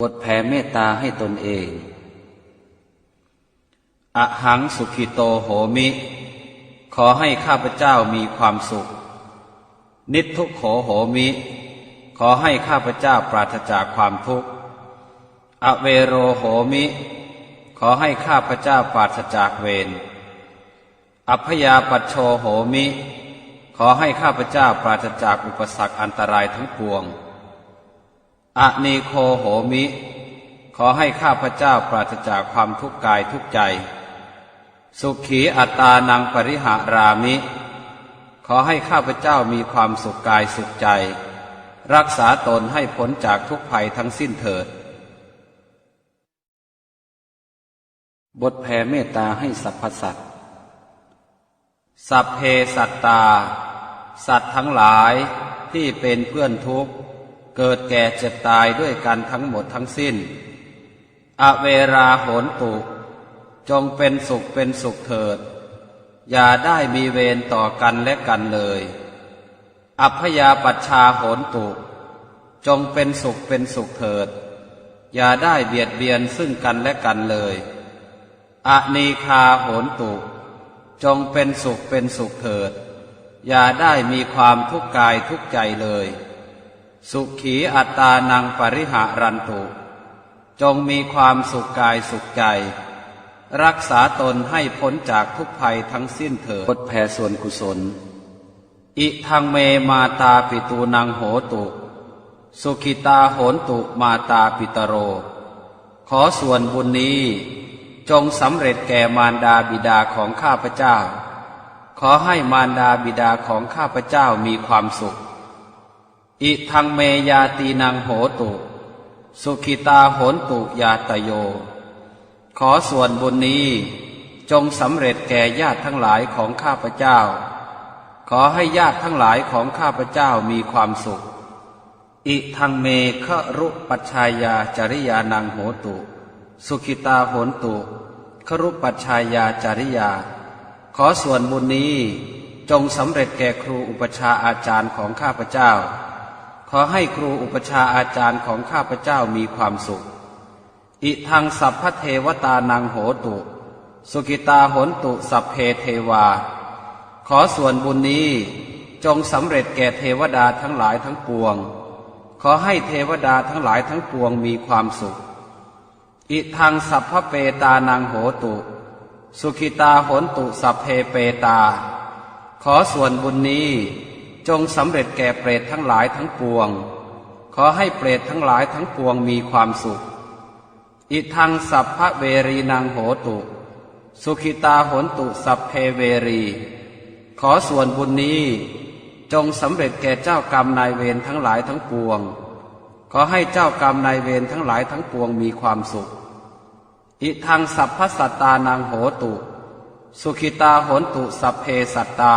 บทแผ่เมตตาให้ตนเอง อหังสุขิโตโหมิ ขอให้ข้าพเจ้ามีความสุข นิททุกโขโหมิ ขอให้ข้าพเจ้าปราศจากความทุกข์ อเวโรโหมิ ขอให้ข้าพเจ้าปราศจากเวร อัพยาปัชโชโหมิ ขอให้ข้าพเจ้าปราศจากอุปสรรคอันตรายทั้งปวง อะนีโคโหมิ ขอให้ข้าพเจ้าปราศจากความทุกข์กายทุกใจ สุขีอัตตานังปริหารามิ ขอให้ข้าพเจ้ามีความสุขกายสุขใจ รักษาตนให้พ้นจากทุกภัยทั้งสิ้นเถิด บทแผ่เมตตาให้สรรพสัตว์สัพเพสัตตา สัตว์ทั้งหลายที่เป็นเพื่อนทุกข์ เกิดแก่เจ็บตายด้วยกันทั้งหมดทั้งสิ้น อเวราโหนตุ จงเป็นสุขเป็นสุขเถิด อย่าได้มีเวรต่อกันและกันเลย อัพยาปัชชาโหนตุ จงเป็นสุขเป็นสุขเถิด อย่าได้เบียดเบียนซึ่งกันและกันเลยอนีคาโหนตุ จงเป็นสุขเป็นสุขเถิด อย่าได้มีความทุกข์กายทุกใจเลย สุขีอัตานังปริหารันตุ จงมีความสุขกายสุขใจ รักษาตนให้พ้นจากทุกภัยทั้งสิ้นเถิดบทแผ่ส่วนกุศล อิทังเมมาตาปิตูนังโหตุ สุขิตาโหนตุมาตาปิตโร ขอส่วนบุญนี้ จงสำเร็จแก่มารดาบิดาของข้าพเจ้า ขอให้มารดาบิดาของข้าพเจ้ามีความสุข อิทังเมยาตีนังโหตุ สุขิตาโหนตุยาตโย ขอส่วนบุญนี้จงสำเร็จแก่ญาติทั้งหลายของข้าพเจ้า ขอให้ญาติทั้งหลายของข้าพเจ้ามีความสุข อิทังเมฆรุปัชชายาจริยานังโหตุ สุขิตาโหนตุครุปัชชายาจริยา ขอส่วนบุญนี้จงสำเร็จแก่ครูอุปชาอาจารย์ของข้าพเจ้า อให้ครูอุปชาอาจารย์ของข้าพเจ้ามีความสุข อิทังสัพพเทวตานังโหตุ สุกิตาโหนตุสัพเพเทวา ขอส่วนบุญนี้จงสำเร็จแก่เทวดาทั้งหลายทั้งปวง ขอให้เทวดาทั้งหลายทั้งปวงมีความสุข อิทังสัพพเปตานังโหตุ สุขิตาโหนตุสัพเพเปตา ขอส่วนบุญนี้ จงสำเร็จแก่เปรตทั้งหลายทั้งปวง ขอให้เปรตทั้งหลายทั้งปวงมีความสุข อิทังสัพพะเวรีนางโหตุ สุขิตาโหนตุสัพเพเวรี ขอส่วนบุญนี้จงสำเร็จแก่เจ้ากรรมนายเวรทั้งหลายทั้งปวง ขอให้เจ้ากรรมนายเวรทั้งหลายทั้งปวงมีความสุข อิทังสัพพสัตตานางโหตุ สุขิตาโหนตุสัพเพสัตตา